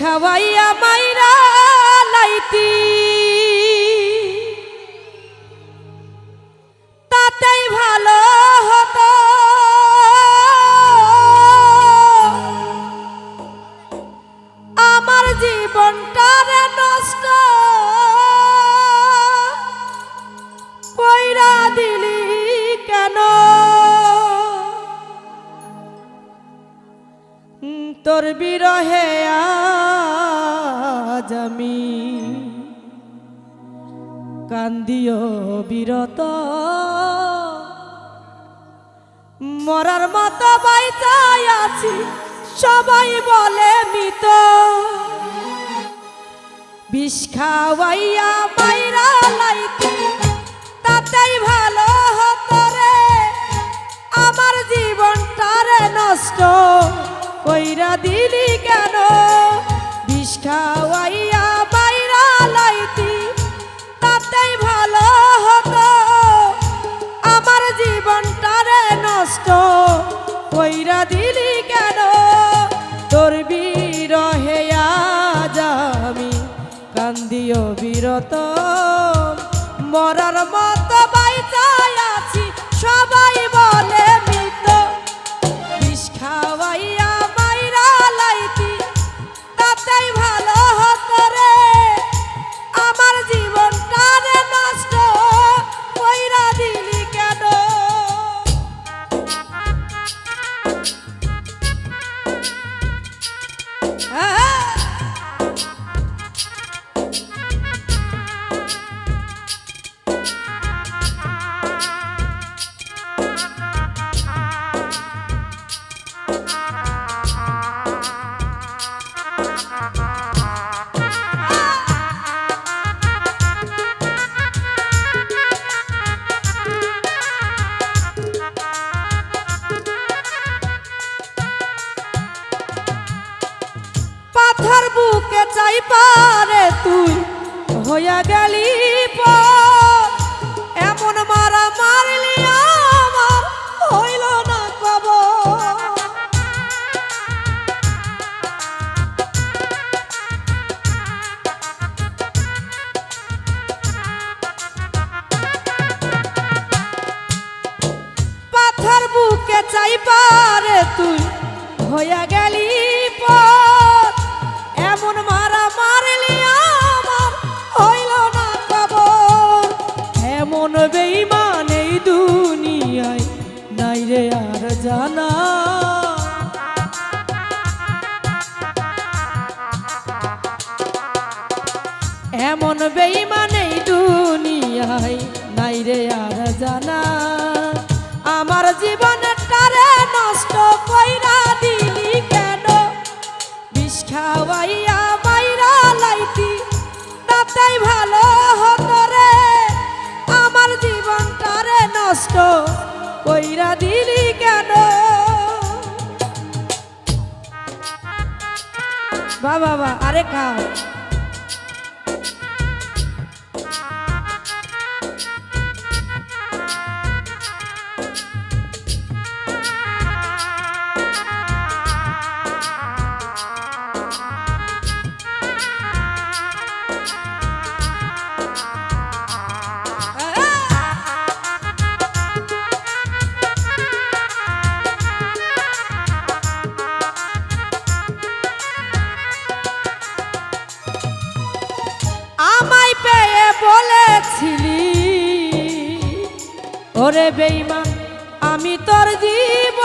খাওয়াইয়া মাইরা লাইতি। তাতেই ভালো কান্দিও বিরত। মরার মতো বাইচাই আছি, সবাই বলে মিত। বিষ খাওয়াইয়া মাইরা লাইতি তাতেই ভালো হতো রে। আমার জীবনটারে নষ্ট কইরা দিলি কেন? বিষ খাওয়াইয়া বিরত মরার মতো গেলি। এমন হইল না কব পাথর বুকে তুই হইয়া গেলি বেইমান এই দুনিয়ায় নাই রে আর জানা। আমার জীবনটারে নষ্ট কইরা দিলি কেন? বিষ খাওয়াইয়া মাইরা লাইতি, তাতেই ভালো হতো রে। আমার জীবনটারে নষ্ট কইরা দিলি কেন? বা বাবা আরে খাও ওরে বেইমান আমি তোর জীব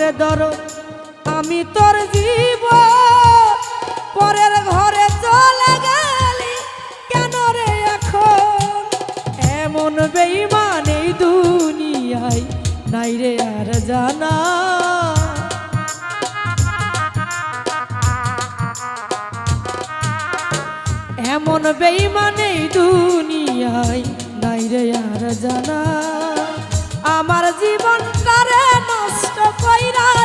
ওরে ধর, আমি তোর জীব পরের ঘরে চলে গেলি, কেন রে এখন? এমন বেইমান এই দুনিয়ায় নাই রে আর জানা। এমন বেইমানে দুনিয়ায় নাই রে আর জানা। আমার জীবনটারে নষ্ট কইরা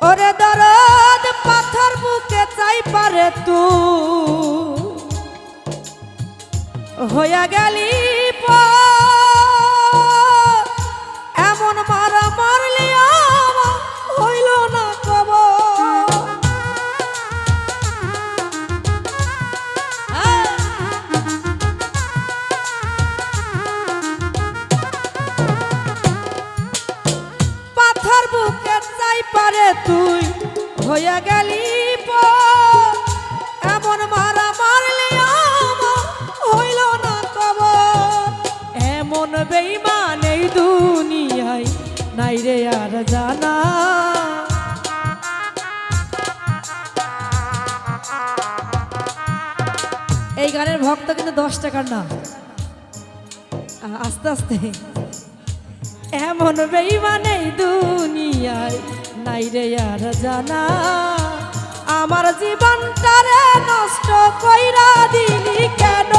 ওরে দরদ পাথর বুকে চাই পারে তু হইয়া গেলি। এমন হইল না কব পাথর পারে তুই হইয়া গেলি ভক্ত কিন্তু দশ টাকার না আস্তে আস্তে। এমন বেইমানে দুনিয়ায় নাই রে আর জানা। আমার জীবনটারে নষ্ট কইরা দিলি কেন?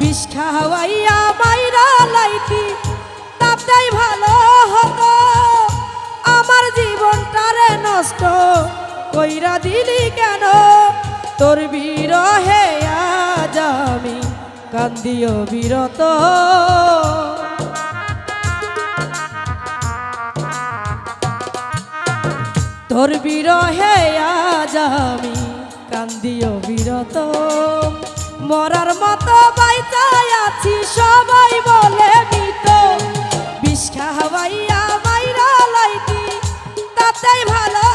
বিষ খাওয়াইয়া মাইরা লাইতি, তাতেই ভালো হতো। আমার জীবনটারে নষ্ট কইরা দিলি কেন? তোর বিরহে আজ আমি কান্দিও বিরত। তোর বিরহে আজ আমি কান্দিও বিরত। মরার মতো বাইচাই আছি সবাই বলে মিত। বিষ খাওয়াইয়া মাইরা লাইতি, তাতেই ভালো